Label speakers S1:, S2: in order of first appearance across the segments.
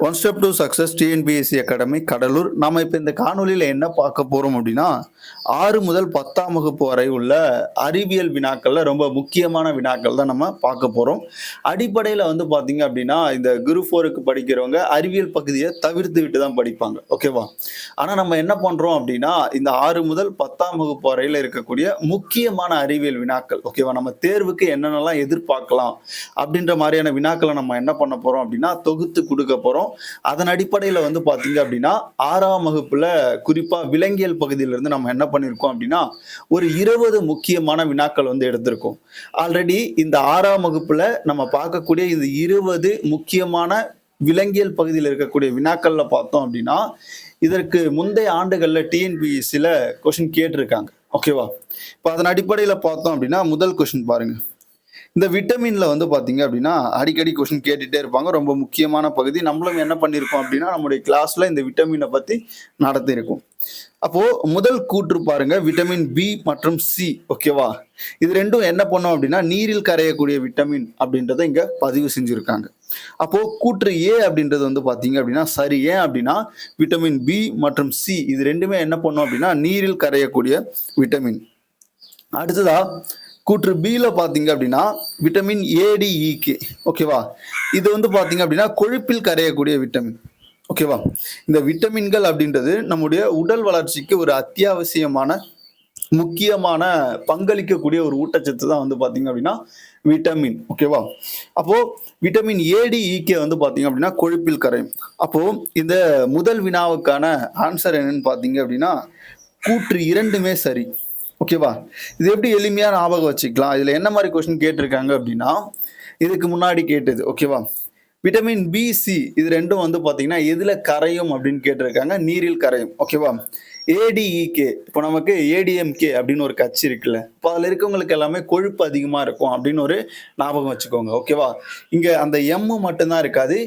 S1: One step to success TNPSC academy Cuddalore நம்ம இப்போ இந்த காணொலியில் என்ன பார்க்க போகிறோம் அப்படின்னா ஆறு முதல் பத்தாம் வகுப்பு வரை உள்ள அறிவியல் வினாக்களில் ரொம்ப முக்கியமான வினாக்கள் தான் நம்ம பார்க்க போகிறோம் அடிப்படையில் வந்து பார்த்தீங்க அப்படின்னா இந்த குரு ஃபோருக்கு படிக்கிறவங்க அறிவியல் பகுதியை தவிர்த்து விட்டு தான் படிப்பாங்க. ஓகேவா ஆனால் நம்ம என்ன பண்ணுறோம் அப்படின்னா இந்த ஆறு முதல் பத்தாம் வகுப்பு வரையில் இருக்கக்கூடிய முக்கியமான அறிவியல் வினாக்கள் ஓகேவா நம்ம தேர்வுக்கு என்னென்னலாம் எதிர்பார்க்கலாம் அப்படின்ற மாதிரியான வினாக்களை நம்ம என்ன பண்ண போகிறோம் அப்படின்னா தொகுத்து கொடுக்க போகிறோம் அதன் அடிப்படையில் வந்து பார்த்தீங்க அப்படின்னா ஆறாம் வகுப்புல குறிப்பாக விலங்கியல் பகுதியிலிருந்து நம்ம என்ன பண்ணியிருக்கோம் அப்படின்னா ஒரு இருபது முக்கியமான வினாக்கள் வந்து எடுத்திருக்கோம். ஆல்ரெடி இந்த ஆறாம் வகுப்புல நம்ம பார்க்கக்கூடிய இந்த இருபது முக்கியமான விலங்கியல் பகுதியில் இருக்கக்கூடிய வினாக்கள்ல பார்த்தோம் அப்படின்னா இதற்கு முந்தைய ஆண்டுகளில் டிஎன்பிஎஸ்சியில் கொஷின் கேட்டிருக்காங்க. ஓகேவா இப்போ அதன் அடிப்படையில் பார்த்தோம் அப்படின்னா முதல் கொஷின் பாருங்க. இந்த விட்டமின்ல வந்து பாத்தீங்க அப்படின்னா அடிக்கடி கொஸ்டின் கேட்டுட்டே இருப்பாங்க. ரொம்ப முக்கியமான பகுதி. நம்மளும் என்ன பண்ணிருக்கோம் அப்படின்னா நம்முடைய கிளாஸ்ல இந்த விட்டமினை பத்தி நடத்திருக்கோம். அப்போ முதல் கூற்று பாருங்க. விட்டமின் பி மற்றும் சி ஓகேவா இது ரெண்டும் என்ன பண்ணோம் அப்படின்னா நீரில் கரையக்கூடிய விட்டமின் அப்படின்றத இங்க பதிவு செஞ்சிருக்காங்க. அப்போ கூற்று ஏ அப்படின்றது வந்து பாத்தீங்க அப்படின்னா சரி ஏன் அப்படின்னா விட்டமின் பி மற்றும் சி இது ரெண்டுமே என்ன பண்ணும் அப்படின்னா நீரில் கரையக்கூடிய விட்டமின் அடுத்ததா கூற்று பியில் பார்த்தீங்க அப்படின்னா விட்டமின் ஏடிஇக்கு ஓகேவா இது வந்து பார்த்தீங்க அப்படின்னா கொழுப்பில் கரையக்கூடிய விட்டமின் ஓகேவா இந்த விட்டமின்கள் அப்படின்றது நம்முடைய உடல் வளர்ச்சிக்கு ஒரு அத்தியாவசியமான முக்கியமான பங்களிக்கக்கூடிய ஒரு ஊட்டச்சத்து தான் வந்து பார்த்தீங்க அப்படின்னா விட்டமின் ஓகேவா அப்போது விட்டமின் ஏடிஇகே வந்து பார்த்தீங்க அப்படின்னா கொழுப்பில் கரையும். அப்போது இந்த முதல் வினாவுக்கான ஆன்சர் என்னன்னு பார்த்தீங்க அப்படின்னா கூற்று இரண்டுமே சரி. ஓகேவா? இது எப்படி எளிமையாக ஞாபகம் வச்சுக்கலாம்? இதில் என்ன மாதிரி கொஸ்டின் கேட்டிருக்காங்க அப்படின்னா இதுக்கு முன்னாடி கேட்டது ஓகேவா? விட்டமின் பி சி இது ரெண்டும் வந்து பார்த்தீங்கன்னா எதில் கரையும் அப்படின்னு கேட்டிருக்காங்க? நீரில் கரையும் ஓகேவா? ஏடிஇகே இப்போ நமக்கு ஏடிஎம்கே அப்படின்னு ஒரு கட்சி இருக்குல்ல. இப்போ அதில் இருக்கவங்களுக்கு எல்லாமே கொழுப்பு அதிகமாக இருக்கும் அப்படின்னு ஒரு ஞாபகம் வச்சுக்கோங்க ஓகேவா? இங்கே அந்த எம்மு மட்டும்தான் இருக்காது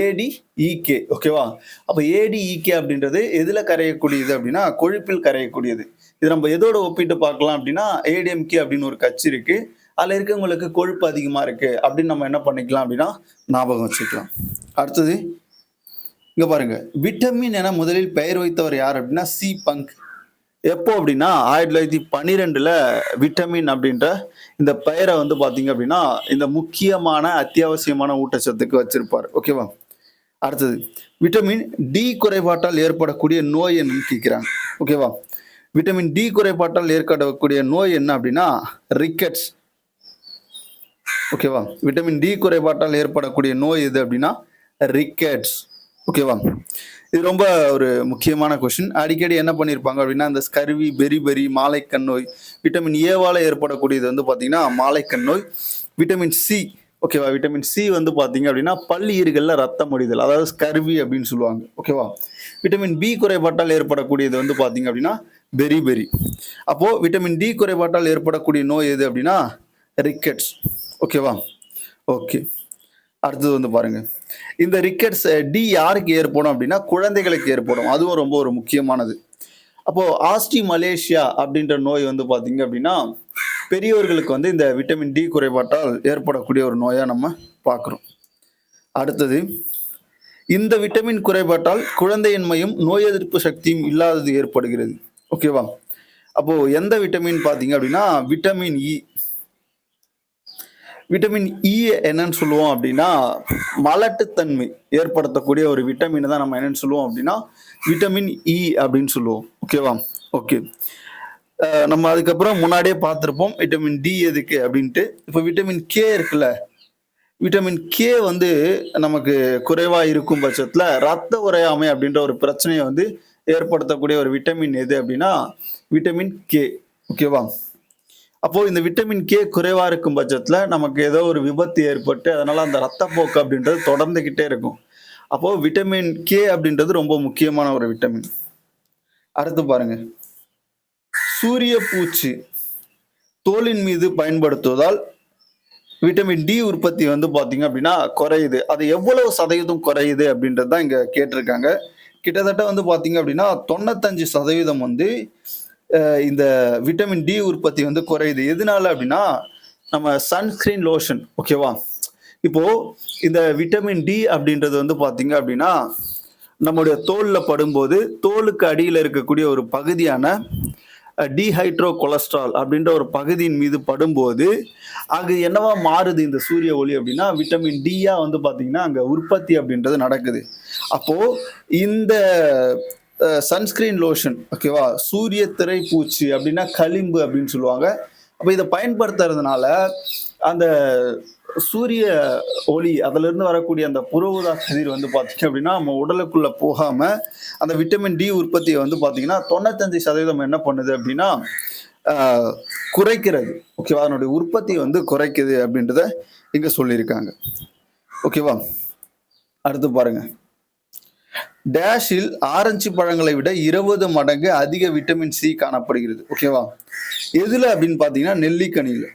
S1: ஏடிஇகே ஓகேவா? அப்போ ஏடிஇகே அப்படின்றது எதில் கரையக்கூடியது அப்படின்னா கொழுப்பில் கரையக்கூடியது. இது நம்ம எதோட ஒப்பிட்டு பார்க்கலாம் அப்படின்னா ஏடிஎம்கே அப்படின்னு ஒரு கட்சி இருக்கு. அதில் இருக்கவங்களுக்கு கொழுப்பு அதிகமாக இருக்கு அப்படின்னு நம்ம என்ன பண்ணிக்கலாம் அப்படின்னா ஞாபகம் வச்சுக்கலாம். அடுத்தது இங்க பாருங்க. விட்டமின் என முதலில் பெயர் வைத்தவர் யார் அப்படின்னா சி பங்க் எப்போ அப்படின்னா ஆயிரத்தி தொள்ளாயிரத்தி பன்னிரெண்டுல விட்டமின் அப்படின்ற இந்த பெயரை வந்து பாத்தீங்க அப்படின்னா இந்த முக்கியமான அத்தியாவசியமான ஊட்டச்சத்துக்கு வச்சிருப்பார். ஓகேவா அடுத்தது விட்டமின் டி குறைபாட்டால் ஏற்படக்கூடிய நோய் என்னன்னு கேட்குறாங்க ஓகேவா விட்டமின் டி குறைபாட்டால் ஏற்படக்கூடிய நோய் என்ன அப்படின்னா ரிக்கெட்ஸ் ஓகேவா விட்டமின் டி குறைபாட்டால் ஏற்படக்கூடிய நோய் எது அப்படின்னா ரிக்கெட்ஸ் ஓகேவா இது ரொம்ப ஒரு முக்கியமான கொஷின் அடிக்கடி என்ன பண்ணியிருப்பாங்க அப்படின்னா இந்த ஸ்கர்வி பெரி பெரி மாலைக்கண் நோய் விட்டமின் ஏவால் ஏற்படக்கூடியது வந்து பார்த்தீங்கன்னா மாலைக்கண் நோய் விட்டமின் சி ஓகேவா விட்டமின் சி வந்து பார்த்தீங்க அப்படின்னா பள்ளியீர்களில் ரத்தம் முடிதல் அதாவது ஸ்கர்வி அப்படின்னு சொல்லுவாங்க. ஓகேவா விட்டமின் பி குறைபாட்டால் ஏற்படக்கூடியது வந்து பார்த்தீங்க அப்படின்னா பெரி பெரி அப்போது விட்டமின் டி குறைபாட்டால் ஏற்படக்கூடிய நோய் எது அப்படின்னா ரிக்கெட்ஸ் ஓகேவா ஓகே அடுத்தது வந்து பாருங்க. இந்த ரிக்கெட்ஸ் டி யாருக்கு ஏற்படும் அப்படின்னா குழந்தைகளுக்கு ஏற்படும். அதுவும் ரொம்ப ஒரு முக்கியமானது. அப்போது ஆஸ்டி மலேசியா அப்படின்ற நோய் வந்து பார்த்தீங்க அப்படின்னா பெரியவர்களுக்கு வந்து இந்த விட்டமின் டி குறைபாட்டால் ஏற்படக்கூடிய ஒரு நோயாக நம்ம பார்க்குறோம் அடுத்தது இந்த விட்டமின் குறைபாட்டால் குழந்தையின்மையும் நோய் எதிர்ப்பு சக்தியும் இல்லாதது ஏற்படுகிறது. ஓகேவா அப்போ எந்த விட்டமின் பார்த்தீங்க அப்படின்னா விட்டமின் இ விட்டமின் இ என்னன்னு சொல்லுவோம் அப்படின்னா மலட்டுத்தன்மை ஏற்படுத்தக்கூடிய ஒரு விட்டமின் தான் நம்ம என்னன்னு சொல்லுவோம் அப்படின்னா விட்டமின் இ e அப்படின்னு சொல்லுவோம். ஓகேவா ஓகே நம்ம அதுக்கப்புறம் முன்னாடியே பார்த்துருப்போம் விட்டமின் டி எதுக்கு அப்படின்ட்டு. இப்போ விட்டமின் கே இருக்குல்ல விட்டமின் கே வந்து நமக்கு குறைவாக இருக்கும் பட்சத்தில் ரத்த உறையாமை அப்படின்ற ஒரு பிரச்சனையை வந்து ஏற்படுத்தக்கூடிய ஒரு விட்டமின் எது அப்படின்னா விட்டமின் கே ஓகேவா அப்போ இந்த விட்டமின் கே குறைவா இருக்கும் பட்சத்துல நமக்கு ஏதோ ஒரு விபத்து ஏற்பட்டு அதனால அந்த ரத்தப்போக்கு அப்படின்றது தொடர்ந்துகிட்டே இருக்கும். அப்போ விட்டமின் கே அப்படின்றது ரொம்ப முக்கியமான ஒரு விட்டமின் அடுத்து பாருங்க. சூரிய பூச்சி தோலின் மீது பயன்படுத்துவதால் விட்டமின் டி உற்பத்தி வந்து பார்த்தீங்க அப்படின்னா குறையுது. அது எவ்வளவு சதவீதம் குறையுது அப்படின்றது தான் இங்கே கேட்டிருக்காங்க. கிட்டத்தட்ட வந்து பார்த்தீங்க அப்படின்னா தொண்ணூத்தஞ்சு சதவீதம் வந்து இந்த விட்டமின் டி உற்பத்தி வந்து குறையுது. எதனால அப்படின்னா நம்ம சன்ஸ்கிரீன் லோஷன் ஓகேவா இப்போ இந்த விட்டமின் டி அப்படின்றது வந்து பார்த்தீங்க அப்படின்னா நம்முடைய தோலில் படும்போது தோலுக்கு அடியில் இருக்கக்கூடிய ஒரு பகுதியான டிஹைட்ரோ கொலஸ்ட்ரால் அப்படின்ற ஒரு பகுதியின் மீது படும்போது அங்கு என்னவா மாறுது இந்த சூரிய ஒளி அப்படின்னா விட்டமின் டியா வந்து பார்த்தீங்கன்னா அங்கே உற்பத்தி அப்படின்றது நடக்குது. அப்போ இந்த சன்ஸ்கிரீன் லோஷன் ஓகேவா சூரிய திரை பூச்சி அப்படின்னா களிம்பு அப்படின்னு சொல்லுவாங்க. அப்போ இதை பயன்படுத்துறதுனால அந்த சூரிய ஒளி அதிலிருந்து வரக்கூடிய அந்த புற கதிர் வந்து பார்த்தீங்க அப்படின்னா நம்ம உடலுக்குள்ளே போகாமல் அந்த விட்டமின் டி உற்பத்தியை வந்து பார்த்தீங்கன்னா தொண்ணூத்தஞ்சு சதவீதம் என்ன பண்ணுது அப்படின்னா குறைக்கிறது. ஓகேவா அதனுடைய உற்பத்தி வந்து குறைக்குது அப்படின்றத இங்கே சொல்லியிருக்காங்க. ஓகேவா அடுத்து பாருங்கள் டேஷில் ஆரஞ்சு பழங்களை விட இருபது மடங்கு அதிக விட்டமின் சி காணப்படுகிறது. ஓகேவா எதுல அப்படின்னு பாத்தீங்கன்னா நெல்லிக்கனியில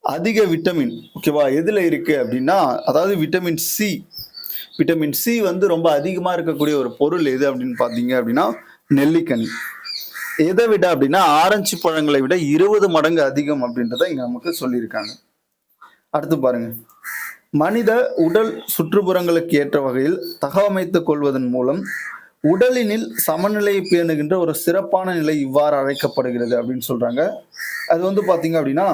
S1: அதிக விட்டமின். ஓகேவா எதுல இருக்கு அப்படின்னா அதாவது விட்டமின் சி. விட்டமின் சி வந்து ரொம்ப அதிகமா இருக்கக்கூடிய ஒரு பொருள் எது அப்படின்னு பாத்தீங்க அப்படின்னா நெல்லிக்கனி. எதை விட அப்படின்னா ஆரஞ்சு பழங்களை விட இருபது மடங்கு அதிகம் அப்படின்றத இங்க நமக்கு சொல்லியிருக்காங்க. அடுத்து பாருங்க. மனித உடல் சுற்றுப்புறங்களுக்கு ஏற்ற வகையில் தகவமைத்துக் கொள்வதன் மூலம் உடலினில் சமநிலையை பேணுகின்ற ஒரு சிறப்பான நிலை இவ்வாறு அழைக்கப்படுகிறது அப்படின்னு சொல்றாங்க. அது வந்து பாத்தீங்க அப்படின்னா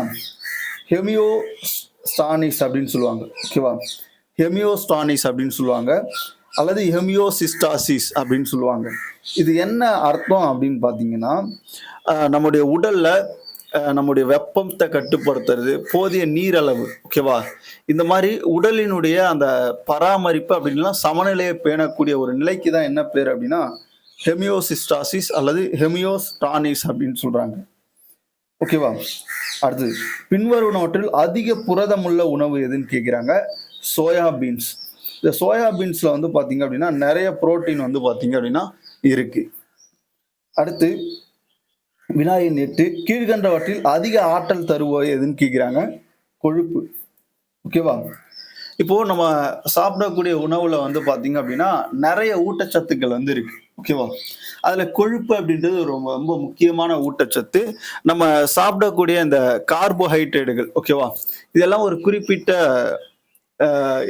S1: ஹெமியோஸ்டானிஸ் அப்படின்னு சொல்லுவாங்க. ஓகேவா ஹெமியோஸ்டானிஸ் அப்படின்னு சொல்லுவாங்க. அல்லது ஹெமியோசிஸ்டாசிஸ் அப்படின்னு சொல்லுவாங்க. இது என்ன அர்த்தம் அப்படின்னு பார்த்தீங்கன்னா நம்முடைய உடல்ல நம்முடைய வெப்பத்தை கட்டுப்படுத்துறது போதிய நீரளவு ஓகேவா இந்த மாதிரி உடலினுடைய அந்த பராமரிப்பு அப்படின்லாம் சமநிலையை பேணக்கூடிய ஒரு நிலைக்கு தான் என்ன பேர் அப்படின்னா ஹெமியோசிஸ்டாசிஸ் அல்லது ஹெமியோஸ்டானிஸ் அப்படின்னு சொல்றாங்க. ஓகேவா அடுத்து பின்வருவனவற்றில் அதிக புரதமுள்ள உணவு எதுன்னு கேட்குறாங்க சோயா பீன்ஸ் இந்த சோயாபீன்ஸில் வந்து பார்த்தீங்க அப்படின்னா நிறைய புரோட்டீன் வந்து பார்த்தீங்க அப்படின்னா இருக்குது அடுத்து வினாயின் எட்டு கீழ்கண்டவற்றில் அதிக ஆற்றல் தருவோம் எதுன்னு கேட்குறாங்க கொழுப்பு. ஓகேவா? இப்போ நம்ம சாப்பிடக்கூடிய உணவுல வந்து பாத்தீங்க அப்படின்னா நிறைய ஊட்டச்சத்துக்கள் வந்து இருக்கு. ஓகேவா? அதுல கொழுப்பு அப்படின்றது ரொம்ப ரொம்ப முக்கியமான ஊட்டச்சத்து. நம்ம சாப்பிடக்கூடிய இந்த கார்போஹைட்ரேட்டுகள் ஓகேவா? இதெல்லாம் ஒரு குறிப்பிட்ட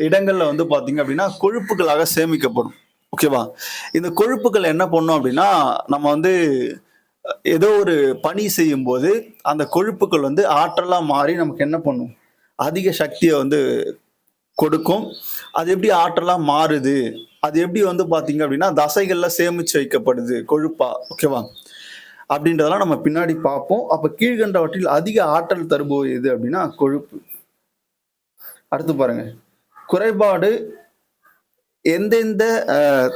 S1: இடங்கள்ல வந்து பாத்தீங்க அப்படின்னா கொழுப்புகளாக சேமிக்கப்படும். ஓகேவா? இந்த கொழுப்புகள் என்ன பண்ணும் அப்படின்னா நம்ம வந்து ஏதோ ஒரு பணி செய்யும் போது அந்த கொழுப்புகள் வந்து ஆற்றலாக மாறி நமக்கு என்ன பண்ணும்? அதிக சக்தியை வந்து கொடுக்கும். அது எப்படி ஆற்றலாக மாறுது? அது எப்படி வந்து பார்த்தீங்க அப்படின்னா தசைகளில் சேமிச்சு வைக்கப்படுது கொழுப்பா ஓகேவா? அப்படின்றதெல்லாம் நம்ம பின்னாடி பார்ப்போம். அப்போ கீழ்கண்டவற்றில் அதிக ஆற்றல் தருபோது எது அப்படின்னா கொழுப்பு. அடுத்து பாருங்க. குறைபாடு எந்தெந்த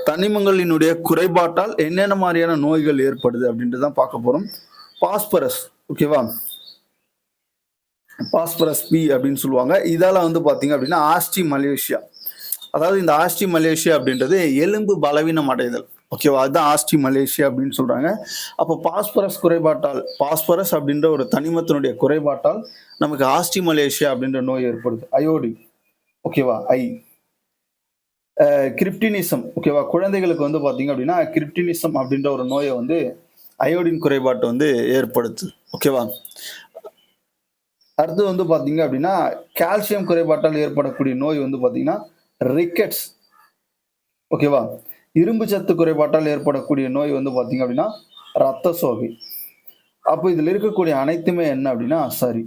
S1: தனிமங்களினுடைய குறைபாட்டால் என்னென்ன மாதிரியான நோய்கள் ஏற்படுது அப்படின்ட்டு தான் பார்க்க போறோம். பாஸ்பரஸ் ஓகேவா? பாஸ்பரஸ் பி அப்படின்னு சொல்லுவாங்க. இதால வந்து பாத்தீங்க அப்படின்னா ஆஸ்டி மலேசியா. அதாவது இந்த ஆஸ்டி மலேசியா அப்படின்றது எலும்பு பலவீனம் அடைதல். ஓகேவா? அதுதான் ஆஸ்டி மலேசியா அப்படின்னு சொல்றாங்க. அப்போ பாஸ்பரஸ் குறைபாட்டால் பாஸ்பரஸ் அப்படின்ற ஒரு தனிமத்தினுடைய குறைபாட்டால் நமக்கு ஆஸ்டி மலேசியா அப்படின்ற நோய் ஏற்படுது. அயோடி ஓகேவா? ஐ. கிரிப்டினிசம் ஓகேவா குழந்தைகளுக்கு வந்து பார்த்தீங்க அப்படின்னா கிரிப்டினிசம் அப்படின்ற ஒரு நோயை வந்து அயோடின் குறைபாட்டை வந்து ஏற்படுத்து. ஓகேவா அடுத்து வந்து பார்த்தீங்க அப்படின்னா கால்சியம் குறைபாட்டால் ஏற்படக்கூடிய நோய் வந்து பார்த்தீங்கன்னா ரிக்கெட்ஸ் ஓகேவா இரும்பு சத்து குறைபாட்டால் ஏற்படக்கூடிய நோய் வந்து பார்த்தீங்க அப்படின்னா ரத்த சோகை. அப்போ இதில் இருக்கக்கூடிய அனைத்துமே என்ன அப்படின்னா சரி.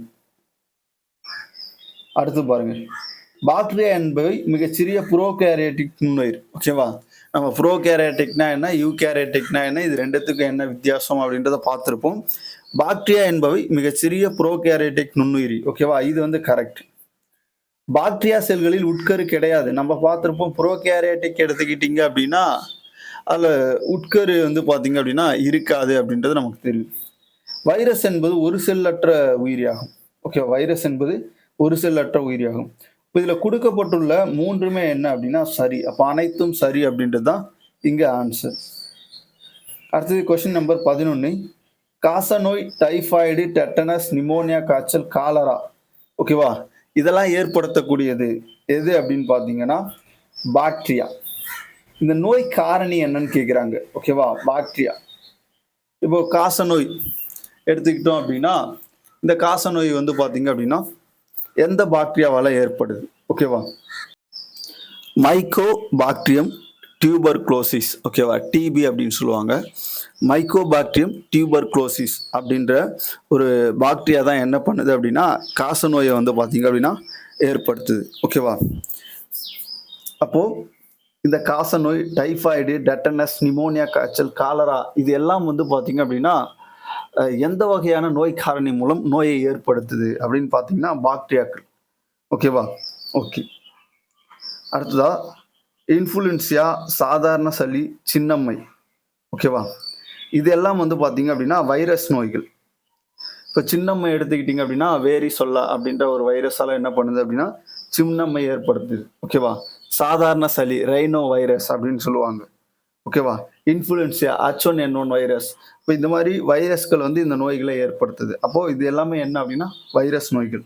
S1: அடுத்து பாருங்கள் பாக்டீரியா என்பவை மிகச்சிறிய ப்ரோகேரியாட்டிக் நுண்ணுயிர் ஓகேவா நம்ம ப்ரோகேரியாட்டிக்னா என்ன யூகேரியாட்டிக்னா என்ன இது ரெண்டுத்துக்கும் என்ன வித்தியாசம் அப்படின்றத பார்த்துருப்போம். பாக்டீரியா என்பவை மிகச்சிறிய ப்ரோகேரியாட்டிக் நுண்ணுயிரி ஓகேவா இது வந்து கரெக்ட் பாக்டீரியா செல்களில் உட்கரு கிடையாது. நம்ம பார்த்துருப்போம் ப்ரோகேரியாட்டிக் எடுத்துக்கிட்டீங்க அப்படின்னா அதில் உட்கரு வந்து பார்த்தீங்க அப்படின்னா இருக்காது அப்படின்றது நமக்கு தெரியும். வைரஸ் என்பது ஒரு செல்லற்ற உயிரியாகும் ஓகே வைரஸ் என்பது ஒரு செல்லற்ற உயிரியாகும். இப்போ இதில் கொடுக்கப்பட்டுள்ள மூன்றுமே என்ன அப்படின்னா சரி. அப்போ அனைத்தும் சரி அப்படின்றது தான் இங்கே ஆன்சர் அடுத்தது கொஸ்டின் நம்பர் பதினொன்று காசநோய் டைஃபாய்டு டெட்டனஸ் நிமோனியா காய்ச்சல் காலரா. ஓகேவா இதெல்லாம் ஏற்படுத்தக்கூடியது எது அப்படின்னு பார்த்தீங்கன்னா பாக்டீரியா இந்த நோய் காரணி என்னன்னு கேட்குறாங்க ஓகேவா பாக்டீரியா இப்போ காசநோய் எடுத்துக்கிட்டோம் அப்படின்னா இந்த காசநோய் வந்து பார்த்தீங்க அப்படின்னா எந்த பாக்டீரியாவால் ஏற்படுது? ஓகேவா மைக்கோ பாக்டீரியம் டியூபர் குளோசிஸ் ஓகேவா டிபி அப்படின்னு சொல்லுவாங்க. மைக்கோ பாக்டீரியம் டியூபர் குளோசிஸ் அப்படின்ற ஒரு பாக்டீரியா தான் என்ன பண்ணுது அப்படின்னா காச நோயை வந்து பார்த்தீங்க அப்படின்னா ஏற்படுத்துது. ஓகேவா அப்போது இந்த காச நோய் டைஃபாய்டு டெட்டனஸ் நிமோனியா காய்ச்சல் காலரா இது எல்லாம் வந்து பார்த்தீங்க அப்படின்னா எந்த வகையான நோய் காரணி மூலம் நோயை ஏற்படுத்துது அப்படின்னு பார்த்தீங்கன்னா பாக்டீரியாக்கள். ஓகேவா ஓகே அடுத்ததா இன்ஃப்ளூயன்சியா சாதாரண சளி சின்னம்மை. ஓகேவா இதெல்லாம் வந்து பார்த்தீங்க அப்படின்னா வைரஸ் நோய்கள். இப்போ சின்னம்மை எடுத்துக்கிட்டிங்க அப்படின்னா வேரி சொல்லா அப்படின்ற ஒரு வைரஸால என்ன பண்ணுது அப்படின்னா சின்னம்மை ஏற்படுத்துது. ஓகேவா சாதாரண சளி ரைனோ வைரஸ் அப்படின்னு சொல்லுவாங்க. ஓகேவா இன்ஃப்ளூயன்சியா அச் ஒன் என் ஒன் வைரஸ் இப்போ இந்த மாதிரி வைரஸ்கள் வந்து இந்த நோய்களை ஏற்படுத்துது. அப்போ இது எல்லாமே என்ன அப்படின்னா வைரஸ் நோய்கள்.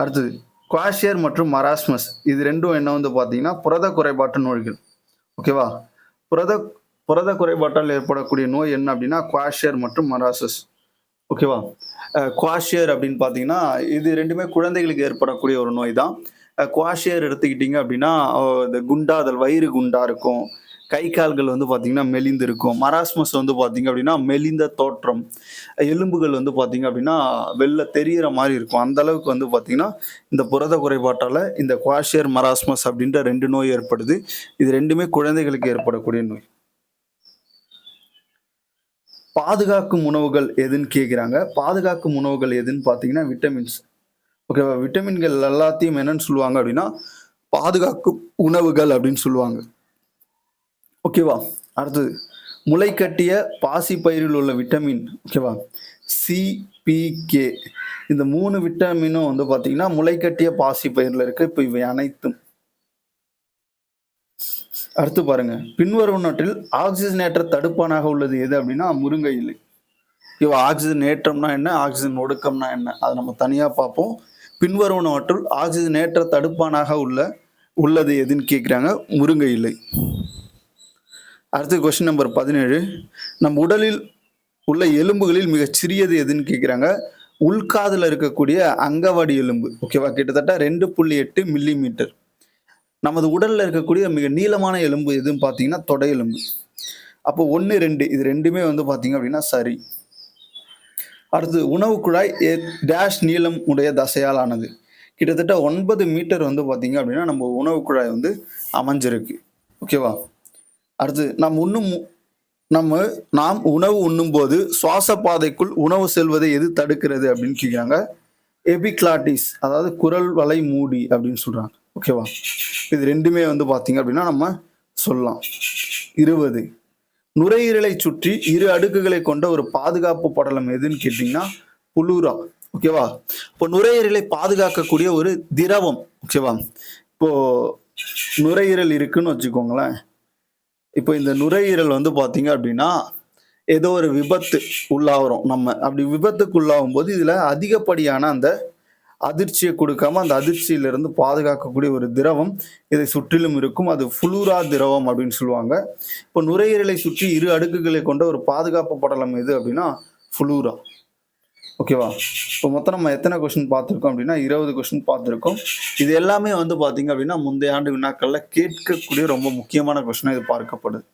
S1: அடுத்தது குவாஷியர் மற்றும் மராஸ்மஸ் இது ரெண்டும் என்ன வந்து பார்த்தீங்கன்னா புரத குறைபாட்டு நோய்கள். ஓகேவா புரத புரத குறைபாட்டால் ஏற்படக்கூடிய நோய் என்ன அப்படின்னா குவாஷியர் மற்றும் மராசஸ் ஓகேவா குவாஷியர் அப்படின்னு பார்த்தீங்கன்னா இது ரெண்டுமே குழந்தைகளுக்கு ஏற்படக்கூடிய ஒரு நோய் தான். குவாஷியர் எடுத்துக்கிட்டிங்க அப்படின்னா இந்த குண்டா அதில் வயிறு குண்டா இருக்கும். கை கால்கள் வந்து பார்த்தீங்கன்னா மெலிந்து இருக்கும் மராஸ்மஸ் வந்து பார்த்தீங்க அப்படின்னா மெலிந்த தோற்றம். எலும்புகள் வந்து பார்த்தீங்க அப்படின்னா வெளில தெரிகிற மாதிரி இருக்கும். அந்த அளவுக்கு வந்து பார்த்தீங்கன்னா இந்த புரத குறைபாட்டால் இந்த குவாஷியர் மராஸ்மஸ் அப்படின்ற ரெண்டு நோய் ஏற்படுது. இது ரெண்டுமே குழந்தைகளுக்கு ஏற்படக்கூடிய நோய். பாதுகாக்கும் உணவுகள் எதுன்னு கேட்குறாங்க பாதுகாக்கும் உணவுகள் எதுன்னு பார்த்தீங்கன்னா விட்டமின்ஸ். ஓகேவா விட்டமின்கள் எல்லாத்தையும் என்னன்னு சொல்லுவாங்க அப்படின்னா பாதுகாக்கும் உணவுகள் அப்படின்னு சொல்லுவாங்க. ஓகேவா அடுத்தது. முளைக்கட்டிய பாசிப்பயிரில் உள்ள விட்டமின் ஓகேவா சிபிகே இந்த மூணு விட்டமினும் வந்து பார்த்தீங்கன்னா முளைக்கட்டிய பாசிப்பயிரில் இருக்கு. இப்போ இவை அனைத்தும். அடுத்து பாருங்க. பின்வருவனற்றில் ஆக்சிஜனேற்ற தடுப்பானாக உள்ளது எது அப்படின்னா முருங்கை இலை. இவ ஆக்சிஜன் ஏற்றம்னா என்ன? ஆக்சிஜன் ஒடுக்கம்னா என்ன? அதை நம்ம தனியாக பார்ப்போம். பின்வருவனவற்றுள் ஆக்சிஜன் ஏற்ற தடுப்பானாக உள்ள உள்ளது எதுன்னு கேட்குறாங்க முருங்கை இலை. அடுத்து கொஸ்டின் நம்பர் பதினேழு. நம் உடலில் உள்ள எலும்புகளில் மிகச் சிறியது எதுன்னு கேட்குறாங்க உள்காதில் இருக்கக்கூடிய அங்கவாடி எலும்பு. ஓகேவா கிட்டத்தட்ட ரெண்டு புள்ளி எட்டு மில்லி மீட்டர் நமது உடலில் இருக்கக்கூடிய மிக நீளமான எலும்பு எதுன்னு பார்த்தீங்கன்னா தொடை எலும்பு. அப்போ ஒன்று ரெண்டு இது ரெண்டுமே வந்து பார்த்தீங்க அப்படின்னா சரி. அடுத்து உணவு குழாய் ஏ டேஷ் நீளம் உடைய தசையால் ஆனது. கிட்டத்தட்ட ஒன்பது மீட்டர் வந்து பார்த்தீங்க அப்படின்னா நம்ம உணவு குழாய் வந்து அமைஞ்சிருக்கு. ஓகேவா அடுத்து நாம் உண்ணும் நம்ம நாம் உணவு உண்ணும்போது சுவாச பாதைக்குள் உணவு செல்வதை எது தடுக்கிறது அப்படின்னு கேட்குறாங்க. எபிக்ளாட்டிஸ் அதாவது குரல் வலை மூடி அப்படின்னு சொல்கிறாங்க ஓகேவா இது ரெண்டுமே வந்து பார்த்தீங்க அப்படின்னா நம்ம சொல்லலாம். இருபது. நுரையீரலை சுற்றி இரு அடுக்குகளை கொண்ட ஒரு பாதுகாப்பு படலம் எதுன்னு கேட்டிங்கன்னா புளூரா. ஓகேவா இப்போ நுரையீரலை பாதுகாக்கக்கூடிய ஒரு திரவம். ஓகேவா இப்போ நுரையீரல் இருக்குன்னு வச்சுக்கோங்களேன். இப்போ இந்த நுரையீரல் வந்து பார்த்தீங்க அப்படின்னா ஏதோ ஒரு விபத்து உள்ளாகிறோம் நம்ம அப்படி விபத்துக்கு உள்ளாகும் போது இதில் அதிகப்படியான அந்த அதிர்ச்சியை கொடுக்காம அந்த அதிர்ச்சியிலிருந்து பாதுகாக்கக்கூடிய ஒரு திரவம் இதை சுற்றிலும் இருக்கும். அது ஃபுளூரா திரவம் அப்படின்னு சொல்லுவாங்க. இப்போ நுரையீரலை சுற்றி இரு அடுக்குகளை கொண்ட ஒரு பாதுகாப்பு படலம் எது அப்படின்னா ஃபுளூரா. ஓகேவா இப்போ மொத்தம் நம்ம எத்தனை கொஸ்டின் பார்த்துருக்கோம் அப்படின்னா இருபது கொஸ்டின் பார்த்துருக்கோம். இது எல்லாமே வந்து பார்த்தீங்க அப்படின்னா முந்தைய ஆண்டு வினாக்களில் கேட்கக்கூடிய ரொம்ப முக்கியமான கொஷினாக இது பார்க்கப்படுது.